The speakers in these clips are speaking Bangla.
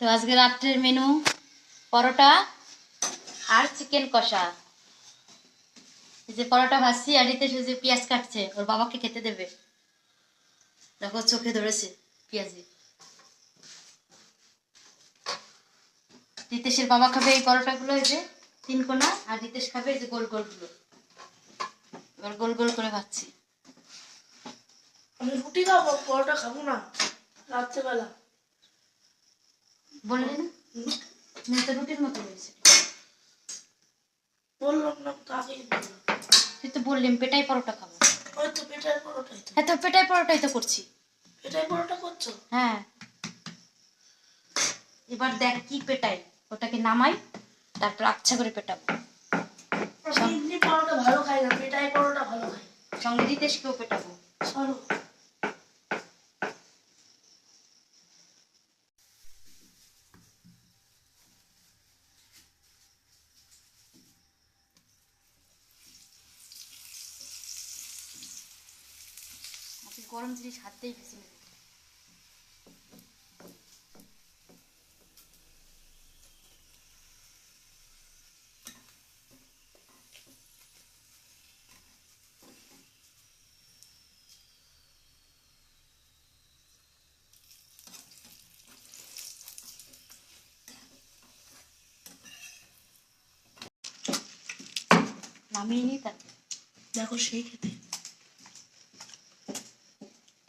তো আজকে রাত্রের মেনু পরোটা আর চিকেন কষা। যে পরোটা ভাজছি, আর এতে সে পেঁয়াজ কাটছে, ওর বাবাকে খেতে দেবে। দেখো, চোখে ধরেছে পেঁয়াজি। রিতেশের বাবা খাবে এই পরোটাগুলো, এই যে তিন কোনা, আর রিতেশ খাবে এই যে গোল গোলগুলো। এবার গোল গোল করে ভাজছি। আমি রুটি খাব, পরোটা খাব না, রাত্রেবেলা। বললি না না। তো রুটির মতো হয়েছে। বললাম না তো আগেই তুই তো বললি পেটাই পরোটা খাব। ওই তো পেটাই পরোটাই তো। হ্যাঁ তো পেটাই পরোটাই তো করছি। পেটাই পরোটা করছ? হ্যাঁ। এবার দেখ কি পেটাই ওটাকে নামাই তারপর আচ্ছা করে পেটাবো। আমি এমনি পরোটা ভালো খাই না পেটাই পরোটা ভালো খাই। সঙ্গে রিতেশকেও পেটাবো। চলো আজকে গরম জিনিস হাততেই ভেসে নেবে নামিয়ে নিই তারপর দেখো সেই খেতে।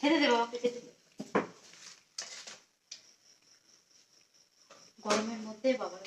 খেতে দেবো খেতে দেবো গরমের মধ্যে বাবা?